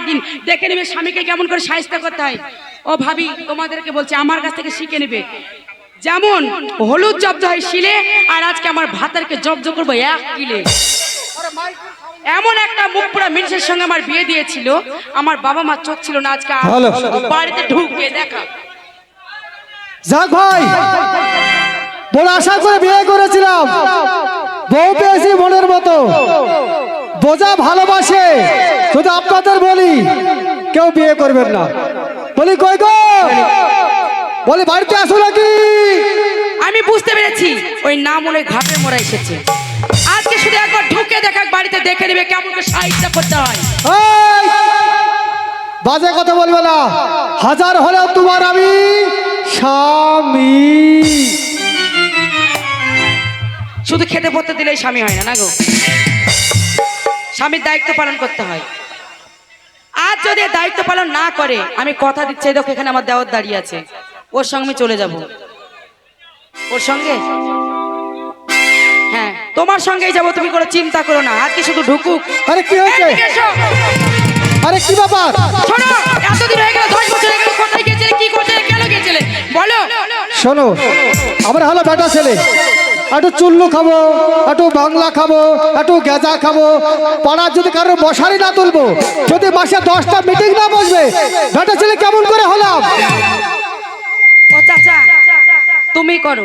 একদিন দেখে নেবে স্বামীকে কেমন করে সাহিত্য করতে হয়। ও ভাবি তোমাদেরকে বলছে আমার কাছ থেকে শিখে নেবে। যেমন হলুদ জব্দ হয় শিলে আর আজকে আমার ভাতারকে জব্দ করব এক কিলে। এমন একটা মুখ পোড়া মিনসের সঙ্গে আমার বিয়ে দিয়েছিল। আমার বাবা মা চোখ ছিল না আজকে বাড়িতে ঢুকবে দেখা। যাক ভাই বড় আশা করে বিয়ে করেছিলাম। বউ পেয়েছি মনের মতো। বোঝা ভালোবাসে। শুধু আপনাদের বলি কেউ বিয়ে করবেন না। বলি কই গো? বলি বাড়িতে আসো নাকি? আমি বুঝতে পেরেছি ওই নাম ওই ঘাপে মোড়া এসেছে। আজকে শুধু একবার ঢুকে দেখা বাড়িতে দেখে নেবে কেমন করে সাহিত্য করতে হয়! বাজে কথা বলবে না। হাজার হলেও তোমার আমি স্বামী। শুধু খেতে পড়তে দিলেই স্বামী হয় না না গো? স্বামীর দায়িত্ব পালন করতে হয়। আর যদি দায়িত্ব পালন না করে আমি কথা দিচ্ছি দেখো এখানে আমার দেওয়ার দাঁড়িয়ে আছে। ওর সঙ্গে আমি চলে যাব। ওর সঙ্গে? হ্যাঁ তোমার সঙ্গেই যাব তুমি কোনো চিন্তা করো না। আজকে শুধু ঢুকুক। আরে কি হয়েছে? আরে কি ব্যাপার? শোনো এতদিন হয়ে গেল দশ বছর হয়ে গেল কোথায় গেছিলে কি করছিলে কেন গেছিলে বলো। শোনো আমরা হলো বেটা ছেলে। একটু চুল্লু খাব একটু বাংলা খাব একটু গেজা খাব। পাড়ার যদি কারোর মশারি না তুলবো যদি মাসে দশটা মিটিং না বসবে বেটা ছেলে কেমন করে হলাম? ও চাচা তুমি করো।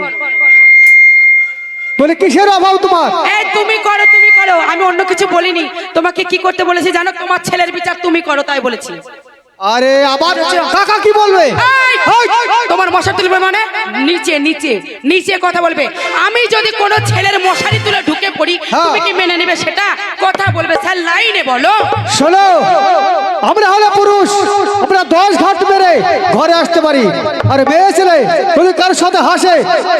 বলে কিসের অভাব তোমার? এই তুমি করো তুমি করো। আমি অন্য কিছু বলিনি। তোমাকে কি করতে বলেছি জানো? তোমার ছেলের বিচার তুমি করো তাই বলেছি। আরে আবার কাকা কি বলবে? তোমার মশা তুলবে মানে? নিচে নিচে নিচে কথা বলবে। আমি যদি কোনো ছেলের মশারি তুলে ঢুকে পড়ি হ্যাঁ। তুমি কি মেনে নেবে সেটা? কথা বলবে স্যার লাইনে বলো। শোনো আমরা হলো পুরুষ আমরা দশ ঘাট মেরে ঘরে আসতে পারি। আর মেয়ে ছেলে যদি কারোর সাথে হাসে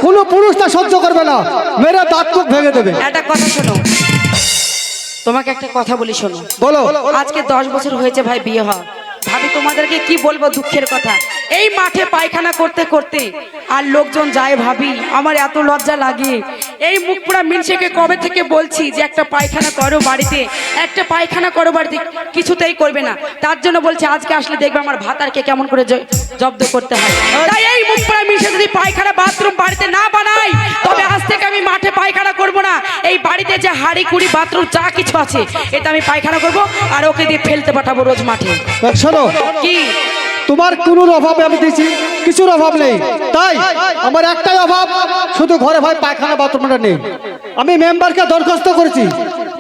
কোনো পুরুষ তা সহ্য করবে না। মেরে দাঁত মুখ ভেঙে দেবে। একটা কথা শোনো। তোমাকে একটা কথা বলি শোনো। বলো। আজকে দশ বছর হয়েছে ভাই বিয়ে হওয়া। ভাবি তোমাদেরকে কি বলব দুঃখের কথা? এই মাঠে পায়খানা করতে করতে আর লোকজন যায় ভাবি আমার এত লজ্জা লাগে। এই মুখপুরা মিনসেকে কবে থেকে বলছি যে একটা পায়খানা করো বাড়িতে একটা পায়খানা করো বাড়িতে কিছুতেই করবে না। তার জন্য বলছি আজকে আসলে দেখবে আমার ভাতারকে কেমন করে জব্দ করতে হয়। তাই এই মুখপুরা মিনসে যদি পায়খানা বাথরুম বাড়িতে না বানাই তবে আজ থেকে আমি মাঠে পায়খানা করব না। এই বাড়িতে যে হাড়ি কুড়ি বাথরুম যা কিছু আছে এটা আমি পায়খানা করব আর ওকে দিয়ে ফেলতে পাঠাবো রোজ মাঠে। শোনো। কি? তোমার কোন অভাব আমি দিছি কিছুর অভাব নেই। তাই আমার একটাই অভাব, শুধু ঘরে ভাই পায়খানা বাথরুমটা নেই। আমি মেম্বারকে দরখাস্ত করেছি।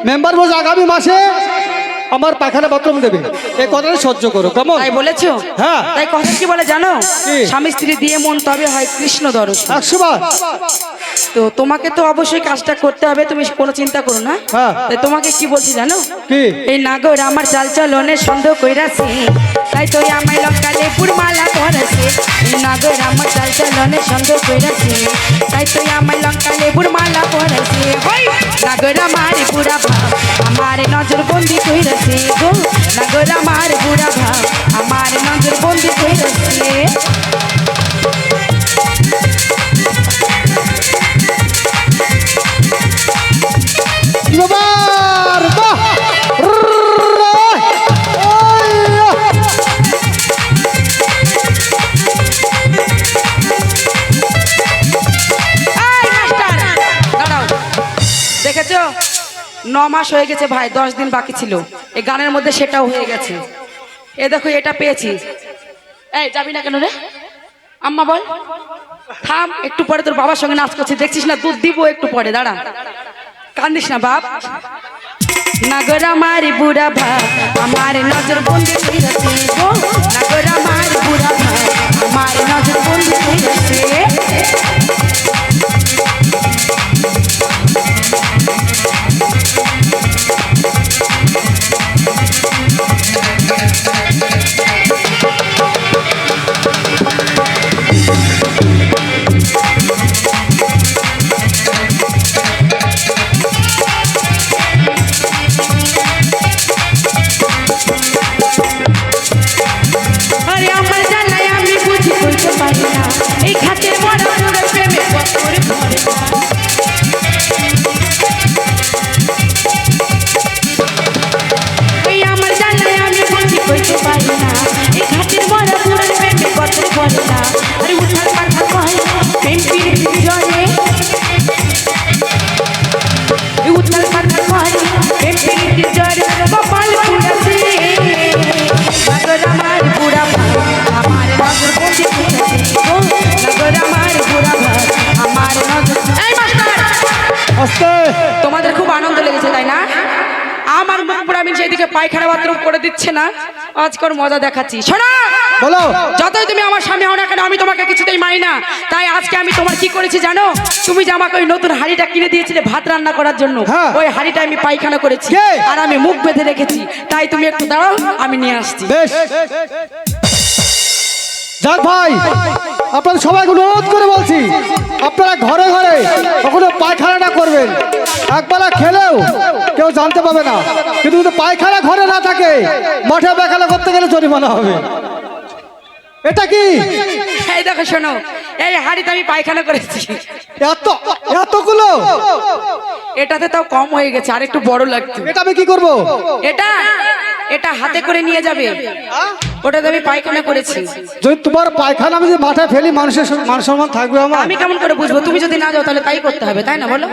মেম্বার বলছে, আগামী মাসে আমার পায়খানা বাথরুম দেবে। এই কথাটা সহ্য করো কেমন? তাই বলেছ? হ্যাঁ। তাই কথা কি বলে জানো? স্বামী স্ত্রী দিয়ে মন তবে হয় কৃষ্ণ দর্শন একশো বার তো তোমাকে তো অবশ্যই কাজটা করতে হবে তুমি কোনো চিন্তা করো না। হ্যাঁ। তাই তোমাকে কি বলছি জানো? কি? এই নাগর আমার চাল চলনে সন্দেহ কইরাছে। তাই তো আমায় লঙ্কালে পুরমালা করেছে এই নাগর আমার চাল চলনে সন্দেহ কইরাছে। তাই তো আমায় লঙ্কালে পুরমালা করেছে হই! নাগর আমার বুড়া ভাব আমার নজর বন্দি কইরাছে গো। নাগর আমার বুড়া ভাব আমার নজর বন্দি কইরাছে মাস হয়ে গেছে ভাই, দশ দিন বাকি ছিল। এই গানের মধ্যে সেটাও হয়ে গেছে। এ দেখো, এটা পেয়েছি। এই, যাবি না কেন রে? আম্মা বল। থাম, একটু পরে তোর বাবার সঙ্গে নাচ করছি। দেখছিস না, দুধ দিব একটু পরে, দাঁড়া। কান্দিস না, বাপ। নাগর আমার বুড়া ভাব আমার নজর বন্দি নাগর আমার বুড়া ভাব আমার নজর বন্দি তোমাদের খুব আনন্দ লেগেছে তাই না? আমার মুখ পুরো আমি যেদিকে পায়খানা বাথরুম করে দিচ্ছে না আজকের মজা দেখাচ্ছি। শোনা বলো। যতই তুমি আমার স্বামী হও না কেন আমি তোমাকে কিছুতেই মানি না। তাই আজকে আমি তোমার কি করেছি জানো? তুমি যে আমাকে ওই নতুন হাড়িটা কিনে দিয়েছিলে ভাত রান্না করার জন্য হ্যাঁ। ওই হাড়িটা আমি পায়খানা করেছি। আর আমি মুখ বেঁধে রেখেছি। তাই তুমি একটু দাঁড়াও আমি নিয়ে আসছি। বেশ। ভাই আপনাদের সবাইকে অনুরোধ করে বলছি। আপনারা ঘরে ঘরে কখনো পায়খানাটা করবেন। একবেলা খেলেও কেউ জানতে পাবে না। কিন্তু যদি পায়খানা ঘরে না থাকে মাঠে পায়খানা করতে গেলে জরিমানা হবে। এটা কি? এই দেখো শোনো এই হাঁড়িতে আমি পায়খানা করেছি। এত এতগুলো? এটাতে তাও কম হয়ে গেছে আর একটু বড় লাগতো এটা আমি কি করব? এটা এটা হাতে করে নিয়ে যাবে। ওটাতে আমি পায়খানা করেছি। যদি তোমার পায়খানা আমি যদি মাঠে ফেলি মানুষের মান সম্মান থাকবে আমার। আমি কেমন করে বুঝব? তুমি যদি না যাও তাহলে তাই করতে হবে তাই না বলো?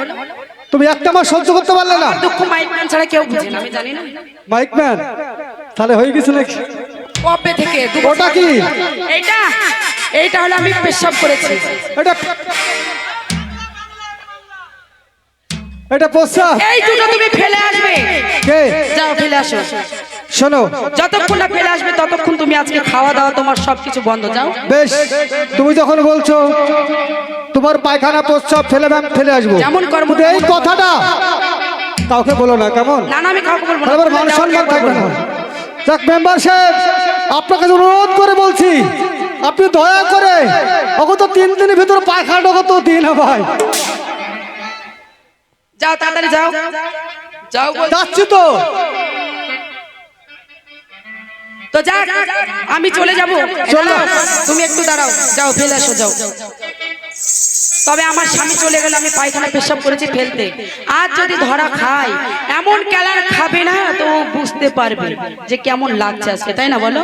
তুমি একটা মাস সহ্য করতে পারলে না। দুঃখ মাইক ম্যান ছাড়া কেউ বুঝে না আমি জানি না। মাইক ম্যান তাহলে হয়ে গেছে নাকি? কবে থেকে ওটা কি? এইটা? এইটা হলো আমি পেশাব করেছি। এটা এটা প্রস্তাব এই দুটো তুমি ফেলে আসবে। কে? যাও ফেলে আসো। শোনো। যতক্ষণ না ফেলে আসবে ততক্ষণ তুমি আজকে খাওয়া দাওয়া তোমার সবকিছু বন্ধ যাও। বেশ তুমি যখন বলছো তোমার পায়খানা প্রস্তাব ফেলে ম্যাম ফেলে আসব। যেমন কর্ম এই কথাটা কাউকে বলো না কেমন? না না আমি কাউকে বলব মান সম্মান থাকবে না। যাক মেম্বার সাহেব আপনাকে অনুরোধ করে বলছি আপনি দয়া করে ওকে তো তিন দিনের ভিতরে পায়খানাটা তো দিন ভাই যাও তাড়াতাড়ি যাও। যাও যাচ্ছি তো। তো যাক, আমি চলে যাব। চলো। তুমি একটু দাঁড়াও। যাও, ফেলে আসো যাও। তবে আমার স্বামী চলে গেল আমি পায়খানা পেশাব করেছি ফেলতে। আর যদি ধরা খায়, এমন ক্যালার খাবে না, তো বুঝতে পারবে যে কেমন লাগছে আজকে, তাই না বলো?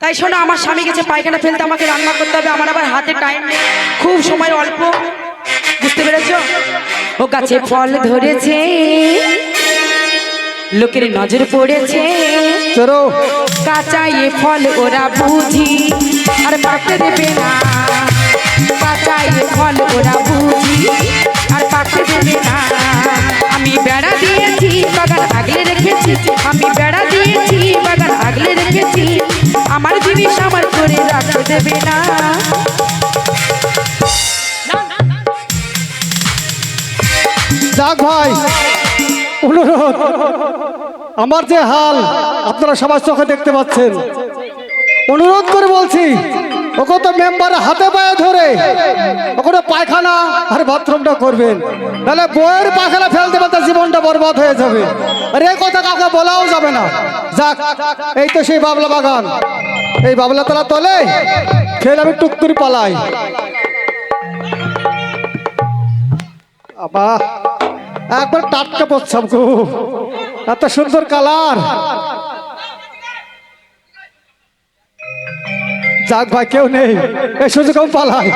তাই শোনো, আমার স্বামী গেছে পায়খানা ফেলতে, আমাকে রান্না করতে হবে, আমার আবার হাতে টাইম নেই। খুব সময় অল্প। বুঝতে পেরেছ? ও গাছে ফল ধরেছে। লোকের নজর পড়েছে। চলো। কাঁচা এ ফল ওরা বুঝি আর পাকতে দেবে না। কাঁচা এ ফল ওরা বুঝি আর পাকতে দেবে না। আমি বেড়া দিয়েছি বাগান আগলে রেখেছি। আমি বেড়া দিয়েছি বাগান আগলে রেখেছি। আমার জিনিস আমার করে রাখতে দেবে না। যাক ভাই। অনুরোধ। আমার যে হাল, আপনারা সবার চোখে দেখতে পাচ্ছেন। অনুরোধ করে বলছি ওকে তো মেম্বার হাতে পায়ে ধরে ওখানে পায়খানা আর বাথরুমটা করবেন। তাহলে বইয়ের পায়খানা ফেলতে ফেলতে জীবনটা বরবাদ হয়ে যাবে। আর এই কথা কাউকে বলাও যাবে না। যাক, এই তো সেই বাবলা বাগান। এই বাবলা তলা তলে ফের আমি টুকটুরি পালাই। আবা একবার টাটকা প্রস্তাব গো। এত সুন্দর কালার। যাক ভাই কেউ নেই। এই সুযোগ পালায়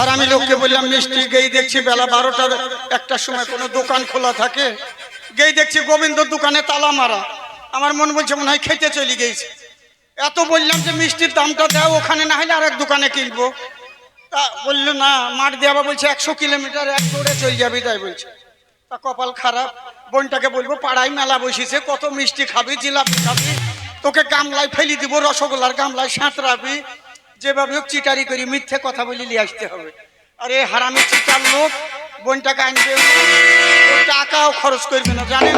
আর আমি লোককে বললাম, মিষ্টি গেই দেখছি বেলা বারোটার একটার সময় কোনো দোকান খোলা থাকে। গেই দেখছি গোবিন্দর দোকানে তালা মারা। আমার মন বলছে মনে হয় খেতে চলে গেছে। এত বললাম যে মিষ্টির দামটা দাও, ওখানে না হলে আর এক দোকানে কিনবো। তা বলল, না, মাঠ আবার বলছে, একশো কিলোমিটার এক দৌড়ে চলে যাবি। তাই বলছে। তা কপাল খারাপ। বোনটাকে বলব, পাড়ায় মেলা বসেছে কত মিষ্টি খাবি, জিলাপি খাবি, তোকে গামলায় ফেলি দিব, রসগোল্লার গামলায় সাঁতরাবি যেভাবে হোক চিটারি করি, মিথ্যে কথা বলি, নিয়ে আসতে হবে। আরে হারামি চিটার লোক, বোনটাকে আনবে টাকাও খরচ করবে না, জানেন?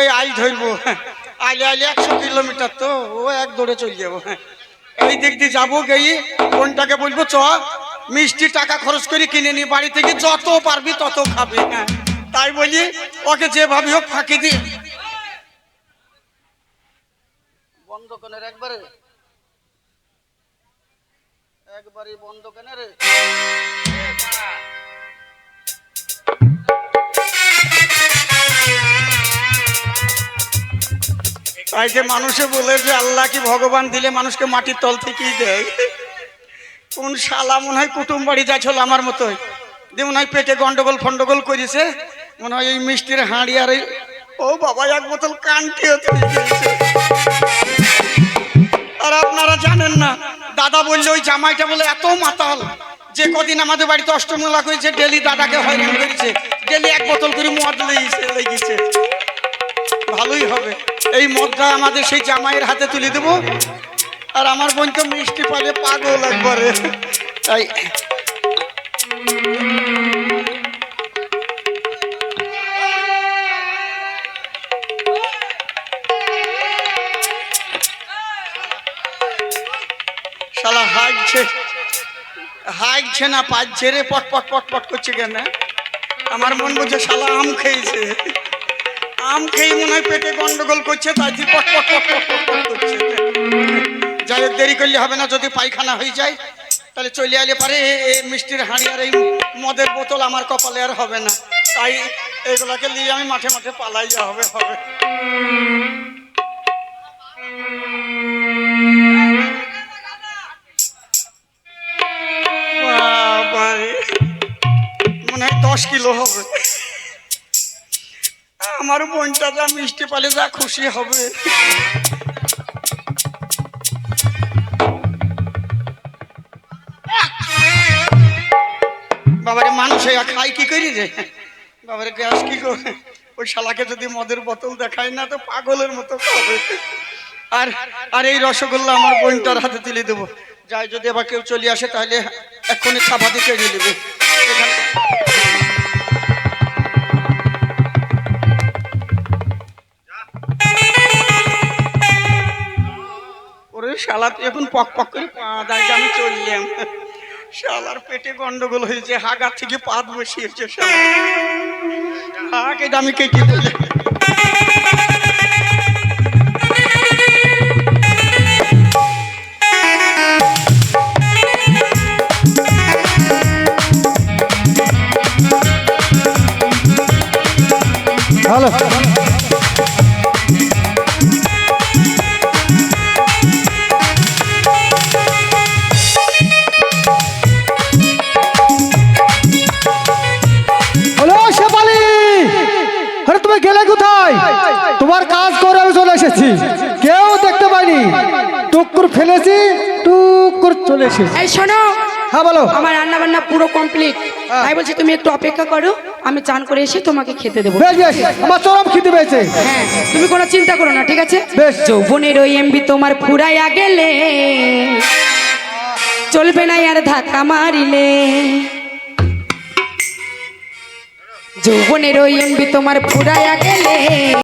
এই আইল ধরবো আইলে আইলে একশো কিলোমিটার তো, ও এক দৌড়ে চলে যাব এই দিক দিয়ে যাব গিয়ে বোনটাকে বলব, চ, মিষ্টি টাকা খরচ করে, কিনে নি বাড়ি থেকে যত পারবি তত খাবি হ্যাঁ। তাই বলি, ওকে যেভাবে হোক ফাঁকি দি। বন্ধ কেনের একবারে। একবারে বন্ধ কেন রে? তাই যে মানুষে বলে যে আল্লাহ কি ভগবান দিলে মানুষকে মাটির তল থেকেই দেয়? কোন শালা মনে হয় কুটুম বাড়ি যাচ্ছিল আমার মতোই। দিয়ে মনে হয় পেটে গন্ডগোল ফন্ডগোল করেছে। মনে হয় এই মিষ্টির হাঁড়ি আর ও বাবা, এক বোতল কান্টিও চলে দাদা বলল, ওই জামাইটা বলে এত মাতাল। যে কদিন আমাদের বাড়িতে অষ্টমলা করেছে ডেলি দাদাকে হয়রান করেছে। ডেলি এক বোতল করে মদ লেগেছে ভালোই হবে। এই মদটা আমাদের সেই জামাইয়ের হাতে তুলে দেবো। আর আমার বোনকে মিষ্টি পালে পাগল একবারে। তাই হাগছে না পাচ্ছে রে পট পট পট পট করছে কেন? আমার মন বলছে, শালা আম খেয়েছে। আম খেয়ে মনে হয় পেটে গন্ডগোল করছে তাই দিয়ে পট পট পট পট পট করছে। যাই হোক, দেরি করলে হবে না, যদি পায়খানা হয়ে যায়, তাহলে চলে আলে পারে। এ- এ, মিষ্টির হাঁড়ি আর এই মদের বোতল আমার কপালে আর হবে না। তাই এগুলাকে নিয়ে আমি মাঠে মাঠে পালাই হবে হবে। কিলো হবে। আমার বোনটা যা মিষ্টি পালে যা খুশি হবে। বাবারে, মানুষ খাই কি করি রে? বাবারে, গ্যাস কি করে? ওই শালাকে যদি মদের বোতল দেখায় না, তো পাগলের মতো খাবে। আর আর এই রসগোল্লা আমার বোনটার হাতে তুলে দেবো। যাই, যদি আবার কেউ চলে আসে, তাহলে এক্ষুনি থাবা দিয়ে কেড়ে নেবে শালা এখন পক পক করে পা দাঁড়িয়ে আমি চললাম। শালার পেটে গন্ডগোল হয়েছে হাগার থেকে পাত বসিয়েছে শালা। হাগ এটা আমি কেটে হ্যালো হ্যালো টুকুর ফেলেছি টুকুর চলে এসেছি। এই শোনো। হ্যাঁ বলো। আমার রান্না বান্না পুরো কমপ্লিট হ্যাঁ। তাই বলছি তুমি একটু অপেক্ষা করো আমি চান করে এসে তোমাকে খেতে দেবো। বেশ বেশ আমার চরম খিদে পেয়েছে। হ্যাঁ তুমি কোনো চিন্তা করো না ঠিক আছে? বেশ। যৌবনের ওই এমবি তোমার ফুরাইয়া গেলে চলবে না আর ধাক্কা মারিলে। যৌবনের ওই এমবি তোমার ফুরাইয়া গেলে